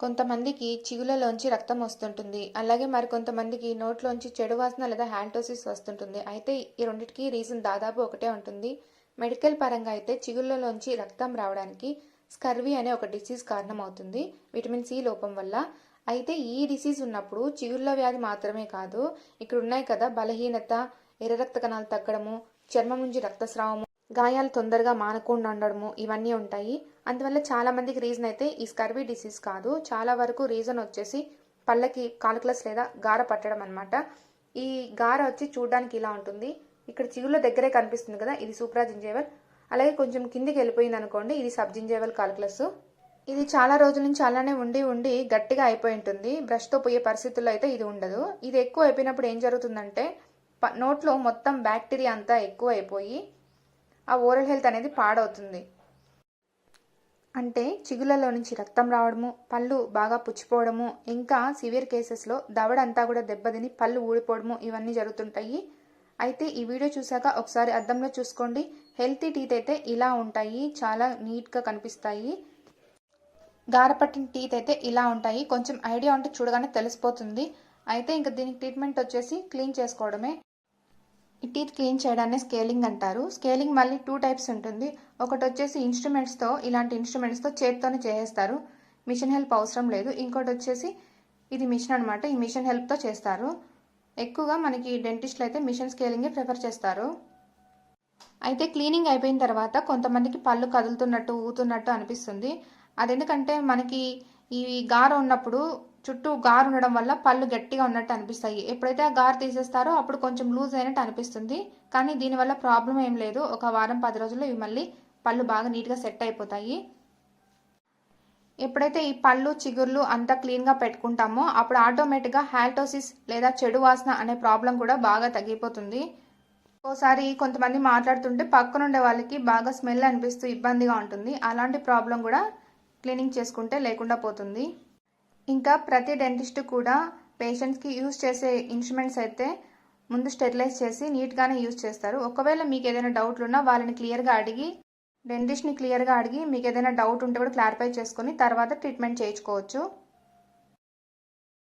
కొంతమందికి చిగుళ్ళలోంచి రక్తం వస్తుంటుంది. అలాగే మరి కొంతమందికి నోట్లోంచి చెడు వాసన లేదా హ్యాంటోసిస్ వస్తుంటుంది. అయితే ఈ రెండింటికి రీజన్ దాదాపు ఒకటే ఉంటుంది. మెడికల్ పరంగా అయితే చిగుళ్ళలోంచి రక్తం రావడానికి స్కర్వీ అనే ఒక డిసీజ్ కారణమవుతుంది. విటమిన్ సి లోపం వల్ల. అయితే ఈ డిసీజ్ ఉన్నప్పుడు చిగుళ్ళ వ్యాధి మాత్రమే కాదు ఇక్కడ ఉన్నాయి కదా బలహీనత ఎర్ర రక్త కణాలు తగ్గడము చర్మం నుంచి రక్తస్రావము గాయాలు తొందరగా మానకుండా ఉండడము ఇవన్నీ ఉంటాయి. అందువల్ల చాలా మందికి రీజన్ అయితే ఈ స్కర్వీ డిసీజ్ కాదు. చాలా వరకు రీజన్ వచ్చేసి పళ్ళకి కాలిక్యులస్ లేదా గార పట్టడం అనమాట ఈ గార వచ్చి చూడడానికి ఇలా ఉంటుంది. ఇక్కడ చిగుళ్ళ దగ్గరే కనిపిస్తుంది కదా ఇది సూప్రాజింజేవల్ అలాగే కొంచెం కిందికి వెళ్ళిపోయింది అనుకోండి ఇది సబ్జింజేవల్ కాలిక్యులస్ ఇది చాలా రోజుల నుంచి అలానే ఉండి ఉండి గట్టిగా అయిపోయి ఉంటుంది. బ్రష్తో పోయే పరిస్థితుల్లో అయితే ఇది ఉండదు. ఇది ఎక్కువ అయిపోయినప్పుడు ఏం జరుగుతుందంటే నోట్లో మొత్తం బ్యాక్టీరియా అంతా ఎక్కువ అయిపోయి ఆ ఓరల్ హెల్త్ అనేది పాడవుతుంది. అంటే చిగుళ్ళలో నుంచి రక్తం రావడము పళ్ళు బాగా పుచ్చిపోవడము ఇంకా సివియర్ కేసెస్లో దవడంతా కూడా దెబ్బతిని పళ్ళు ఊడిపోవడము ఇవన్నీ జరుగుతుంటాయి. అయితే ఈ వీడియో చూసాక ఒకసారి అద్దంలో చూసుకోండి. హెల్తీ టీత్ అయితే ఇలా ఉంటాయి చాలా నీట్గా కనిపిస్తాయి. గారపట్టిన టీత్ అయితే ఇలా ఉంటాయి. కొంచెం ఐడియా ఉంటే చూడగానే తెలిసిపోతుంది. అయితే ఇంకా దీనికి ట్రీట్మెంట్ వచ్చేసి క్లీన్ చేసుకోవడమే. టీత్ క్లీన్ చేయడాన్ని స్కేలింగ్ అంటారు. స్కేలింగ్ మళ్ళీ టూ టైప్స్ ఉంటుంది. ఒకటి వచ్చేసి ఇన్స్ట్రుమెంట్స్తో ఇలాంటి ఇన్స్ట్రుమెంట్స్తో చేత్తోనే చేసేస్తారు. మిషన్ హెల్ప్ అవసరం లేదు. ఇంకోటి వచ్చేసి ఇది మిషన్ అనమాట ఈ మిషన్ హెల్ప్తో చేస్తారు. ఎక్కువగా మనకి డెంటిస్ట్లు అయితే మిషన్ స్కేలింగే ప్రిఫర్ చేస్తారు. అయితే క్లీనింగ్ అయిపోయిన తర్వాత కొంతమందికి పళ్ళు కదులుతున్నట్టు ఊతున్నట్టు అనిపిస్తుంది. అదెందుకంటే మనకి ఈ గార ఉన్నప్పుడు చుట్టూ గారు ఉండడం వల్ల పళ్ళు గట్టిగా ఉన్నట్టు అనిపిస్తాయి. ఎప్పుడైతే ఆ గారు తీసేస్తారో అప్పుడు కొంచెం లూజ్ అయినట్టు అనిపిస్తుంది. కానీ దీనివల్ల ప్రాబ్లం ఏం లేదు. ఒక వారం పది రోజుల్లో ఇవి మళ్ళీ పళ్ళు బాగా నీట్గా సెట్ అయిపోతాయి. ఎప్పుడైతే ఈ పళ్ళు చిగుర్లు అంతా క్లీన్గా పెట్టుకుంటామో అప్పుడు ఆటోమేటిక్గా హాల్టోసిస్ లేదా చెడు వాసన అనే ప్రాబ్లం కూడా బాగా తగ్గిపోతుంది. ఓసారి కొంతమంది మాట్లాడుతుంటే పక్కనుండే వాళ్ళకి బాగా స్మెల్ అనిపిస్తూ ఇబ్బందిగా ఉంటుంది. అలాంటి ప్రాబ్లం కూడా క్లీనింగ్ చేసుకుంటే లేకుండా పోతుంది. ఇంకా ప్రతి డెంటిస్ట్ కూడా పేషెంట్స్కి యూజ్ చేసే ఇన్స్ట్రుమెంట్స్ అయితే ముందు స్టెరిలైజ్ చేసి నీట్గానే యూజ్ చేస్తారు. ఒకవేళ మీకు ఏదైనా డౌట్లు ఉన్నా వాళ్ళని క్లియర్గా అడిగి డెంటిస్ట్ని క్లియర్గా అడిగి మీకు ఏదైనా డౌట్ ఉంటే కూడా క్లారిఫై చేసుకొని తర్వాత ట్రీట్మెంట్ చేయించుకోవచ్చు.